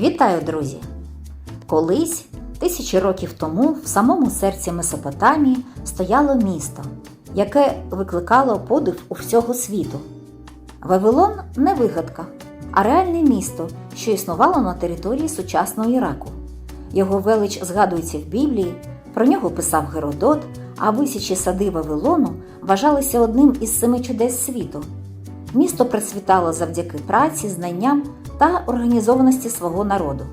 Вітаю, друзі! Колись, тисячі років тому, в самому серці Месопотамії стояло місто, яке викликало подив у всього світу. Вавилон не вигадка, а реальне місто, що існувало на території сучасного Іраку. Його велич згадується в Біблії, про нього писав Геродот, а висячі сади Вавилону вважалися одним із семи чудес світу. Місто процвітало завдяки праці, знанням та організованості свого народу.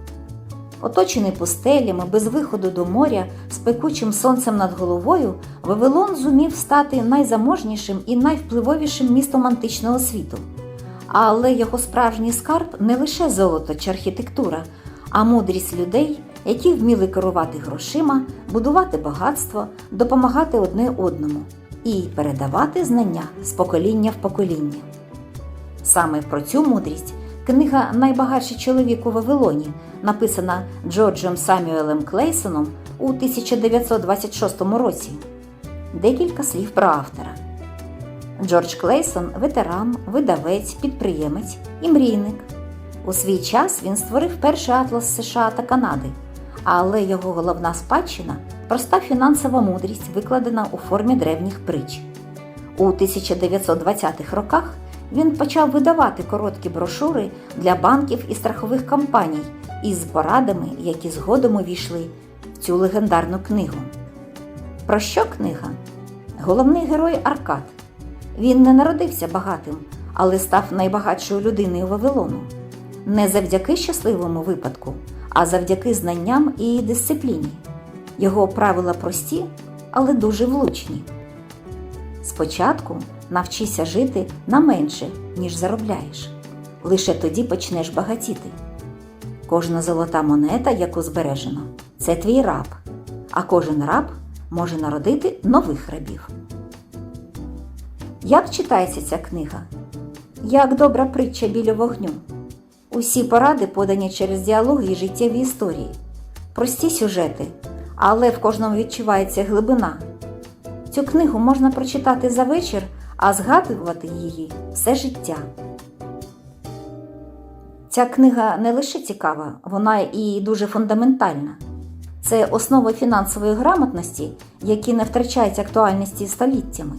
Оточений пустелями, без виходу до моря, з пекучим сонцем над головою, Вавилон зумів стати найзаможнішим і найвпливовішим містом античного світу. Але його справжній скарб не лише золото чи архітектура, а мудрість людей, які вміли керувати грошима, будувати багатство, допомагати одне одному і передавати знання з покоління в покоління. Саме про цю мудрість книга Найбагатший чоловік у Вавилоні, написана Джорджем Самюелем Клейсоном у 1926 році. Декілька слів про автора. Джордж Клейсон ветеран, видавець, підприємець і мрійник. У свій час він створив перший атлас США та Канади, але його головна спадщина проста фінансова мудрість, викладена у формі древніх притч. У 1920-х роках він почав видавати короткі брошури для банків і страхових компаній із порадами, які згодом увійшли в цю легендарну книгу. Про що книга? Головний герой Аркад. Він не народився багатим, але став найбагатшою людиною Вавилону. Не завдяки щасливому випадку, а завдяки знанням і дисципліні. Його правила прості, але дуже влучні. Спочатку навчися жити на менше, ніж заробляєш. Лише тоді почнеш багатіти. Кожна золота монета, яку збережено, це твій раб, а кожен раб може народити нових рабів. Як читається ця книга? Як добра притча біля вогню. Усі поради подані через діалоги і життєві історії, прості сюжети, але в кожному відчувається глибина. Цю книгу можна прочитати за вечір, а згадувати її все життя. Ця книга не лише цікава, вона і дуже фундаментальна. Це основа фінансової грамотності, які не втрачають актуальності століттями.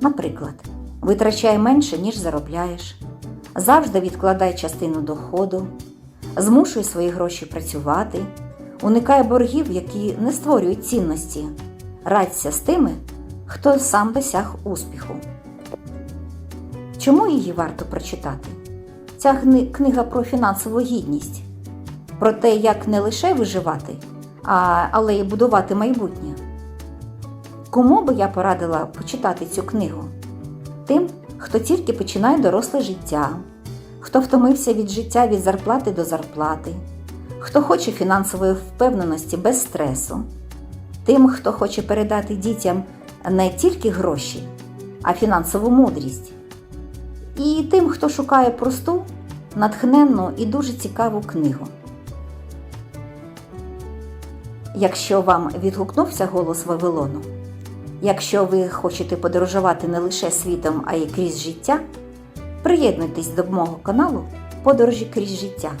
Наприклад, витрачай менше, ніж заробляєш, завжди відкладай частину доходу, змушуй свої гроші працювати, уникай боргів, які не створюють цінності, радься з тими, хто сам досяг успіху. Чому її варто прочитати? Ця книга про фінансову гідність, про те, як не лише виживати, а, але й будувати майбутнє. Кому би я порадила почитати цю книгу? Тим, хто тільки починає доросле життя, хто втомився від життя від зарплати до зарплати, хто хоче фінансової впевненості без стресу, тим, хто хоче передати дітям не тільки гроші, а фінансову мудрість, і тим, хто шукає просту, натхненну і дуже цікаву книгу. Якщо вам відгукнувся голос Вавилону, якщо ви хочете подорожувати не лише світом, а й крізь життя, приєднуйтесь до мого каналу Подорожі крізь життя.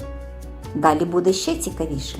Далі буде ще цікавіше.